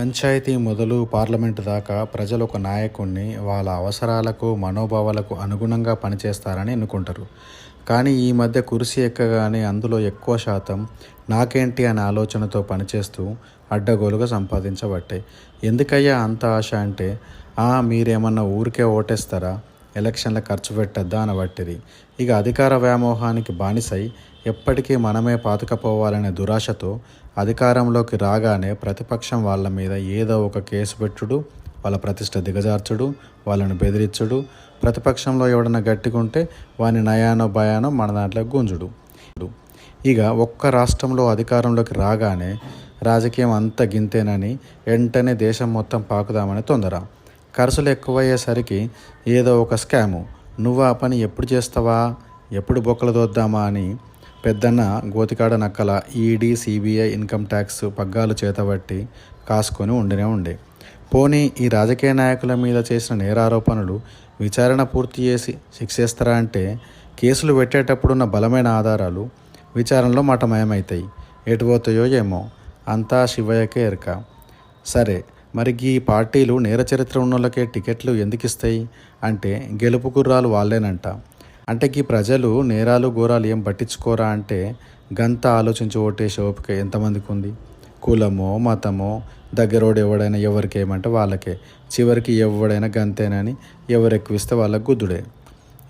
పంచాయతీ మొదలు పార్లమెంటు దాకా ప్రజలు ఒక నాయకుడిని వాళ్ళ అవసరాలకు మనోభావాలకు అనుగుణంగా పనిచేస్తారని అనుకుంటారు కానీ ఈ మధ్య కురిసి ఎక్కగానే అందులో ఎక్కువ శాతం నాకేంటి అనే ఆలోచనతో పనిచేస్తూ అడ్డగోలుగా సంపాదించబట్టాయి ఎందుకయ్యా అంత ఆశ అంటే మీరేమన్నా ఊరికే ఓటేస్తారా? ఎలక్షన్ల ఖర్చు పెట్టద్దా అనబట్టిరి. ఇక అధికార వ్యామోహానికి బానిసై ఎప్పటికీ మనమే పాతుకపోవాలనే దురాశతో అధికారంలోకి రాగానే ప్రతిపక్షం వాళ్ళ మీద ఏదో ఒక కేసు పెట్టుడు వాళ్ళ ప్రతిష్ట దిగజార్చుడు వాళ్ళని బెదిరించుడు ప్రతిపక్షంలో ఎవడన్నా గట్టిగుంటే వాని నయానో భయానో మన దాంట్లో గుంజుడు. ఇక ఒక్క రాష్ట్రంలో అధికారంలోకి రాగానే రాజకీయం అంత గింతేనని వెంటనే దేశం మొత్తం పాకుదామని తొందర. ఖర్చులు ఎక్కువయ్యేసరికి ఏదో ఒక స్కాము. నువ్వు ఆ పని ఎప్పుడు చేస్తావా? ఎప్పుడు బొక్కలు దోద్దామా? అని పెద్దన్న గోతికాడ నక్కల ఈడీ సిబిఐ ఇన్కమ్ ట్యాక్స్ పగ్గాలు చేతబట్టి కాసుకొని ఉండినే ఉండే. పోనీ ఈ రాజకీయ నాయకుల మీద చేసిన నేరారోపణలు విచారణ పూర్తి చేసి శిక్షేస్తారా అంటే కేసులు పెట్టేటప్పుడున్న బలమైన ఆధారాలు విచారణలో మటమయమవుతాయి ఎటు ఏమో అంతా శివయ్యకే ఎరక. సరే మరి ఈ పార్టీలు నేర చరిత్ర ఉన్నోళ్ళకే టికెట్లు ఎందుకు ఇస్తాయి అంటే గెలుపు గుర్రాలు వాళ్ళేనంట. అంటే ఈ ప్రజలు నేరాలు ఘోరాలు ఏం పట్టించుకోరా అంటే గంత ఆలోచించి ఓటేసే ఓపిక ఎంతమందికి ఉంది కులమో మతమో దగ్గరోడు ఎవడైనా ఎవరికి ఏమంటే వాళ్ళకే. చివరికి ఎవడైనా గంతేనని ఎవరు ఎక్కువిస్తే వాళ్ళకు గుద్దుడే.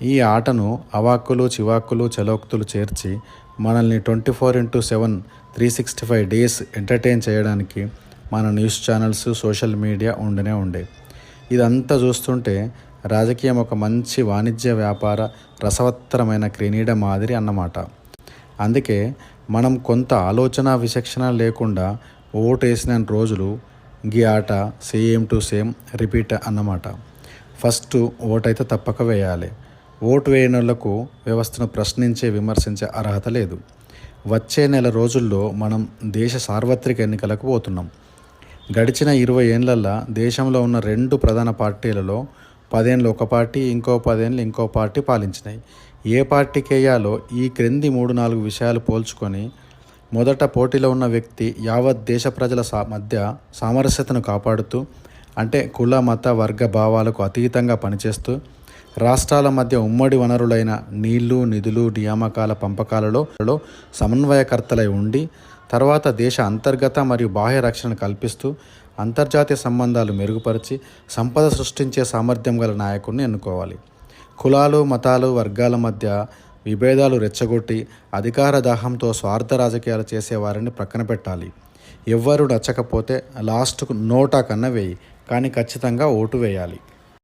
ఈ ఆటను అవాక్కులు చివాక్కులు చలోక్తులు చేర్చి మనల్ని twenty four into seven three sixty five days entertain చేయడానికి మన న్యూస్ ఛానల్స్ సోషల్ మీడియా ఉండనే ఉండే. ఇదంతా చూస్తుంటే రాజకీయం ఒక మంచి వాణిజ్య వ్యాపార రసవత్తరమైన క్రీనీడ మాదిరి అన్నమాట. అందుకే మనం కొంత ఆలోచన విచక్షణ లేకుండా ఓటు వేసిన రోజులు గీ ఆట సేమ్ టు సేమ్ రిపీట్ అన్నమాట. ఫస్ట్ ఓటైతే తప్పక వేయాలి. ఓటు వేయని వ్యవస్థను ప్రశ్నించే విమర్శించే అర్హత లేదు. వచ్చే నెల రోజుల్లో మనం దేశ సార్వత్రిక ఎన్నికలకు పోతున్నాం. గడిచిన ఇరవై ఏళ్ళల్లో దేశంలో ఉన్న రెండు ప్రధాన పార్టీలలో పదేళ్ళు ఒక పార్టీ ఇంకో పదేళ్ళు ఇంకో పార్టీ పాలించినాయి. ఏ పార్టీకి వేయాలో ఈ క్రింది మూడు నాలుగు విషయాలు పోల్చుకొని మొదట పోటీలో ఉన్న వ్యక్తి యావత్ దేశ ప్రజల సా మధ్య సామరస్యతను కాపాడుతూ అంటే కుల మత వర్గ భావాలకు అతీతంగా పనిచేస్తూ రాష్ట్రాల మధ్య ఉమ్మడి వనరులైన నీళ్ళు నిధులు నియామకాల పంపకాలలో సమన్వయకర్తలై ఉండి తర్వాత దేశ అంతర్గత మరియు బాహ్య రక్షణ కల్పిస్తూ అంతర్జాతీయ సంబంధాలు మెరుగుపరిచి సంపద సృష్టించే సామర్థ్యం గల నాయకుడిని ఎన్నుకోవాలి. కులాలు మతాలు వర్గాల మధ్య విభేదాలు రెచ్చగొట్టి అధికార దాహంతో స్వార్థ రాజకీయాలు చేసేవారిని ప్రక్కన పెట్టాలి. ఎవ్వరు నచ్చకపోతే లాస్ట్కు నోటా కన్నా వేయి కానీ ఖచ్చితంగా ఓటు వేయాలి.